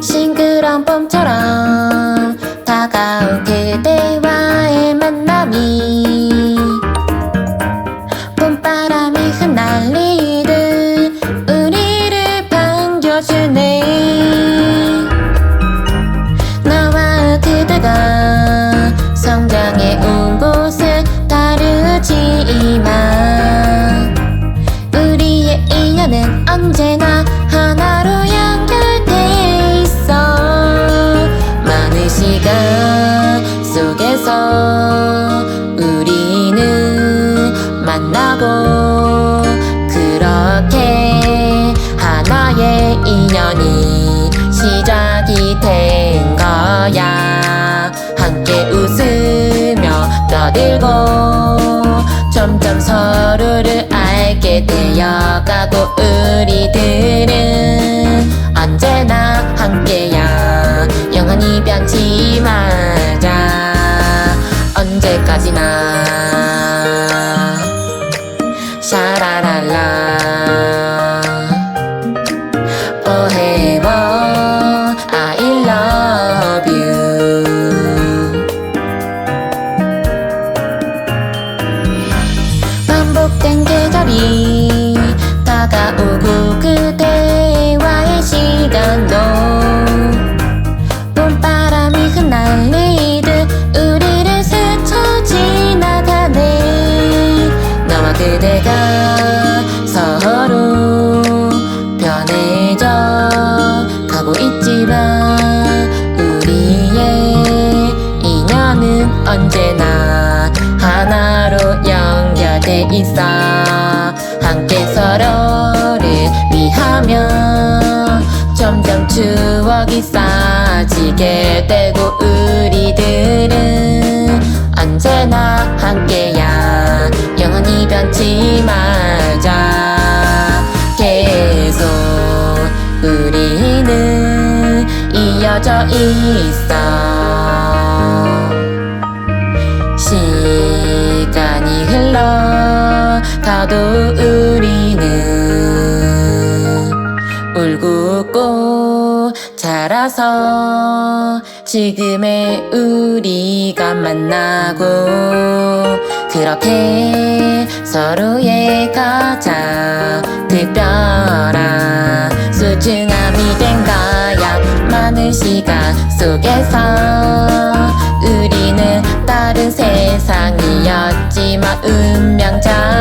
싱그런 봄처럼 다가온 그대. 시간 속에서 우리는 만나고 그렇게 하나의 인연이 시작이 된 거야. 함께 웃으며 떠들고 점점 서로를 알게 되어가고 우리들은 언제 반복된 계절이 다가오고 그대와의 시간도. 봄바람이 흩날리듯 우리를 스쳐 지나가네. 나와 그대가 서로 변해져 가고 있지만 우리의 인연은 언제나 하나로 연결 돼 있어 함께 서로를 위하며 점점 추억이 쌓여지게 되고 우리들은 언제나 함께야. 영원히 변치 말자. 계속 우리는 이어져 있어 가도 우리는 울고 웃고 자라서 지금의 우리가 만나고 그렇게 서로의 가장 특별한 소중함이 된 거야. 많은 시간 속에서 우리는 다른 세상이었지만 운명적인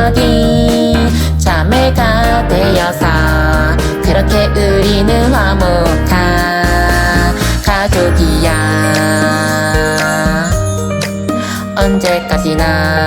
되어서 그렇게 우리는 화목한 가족이야. 언제까지나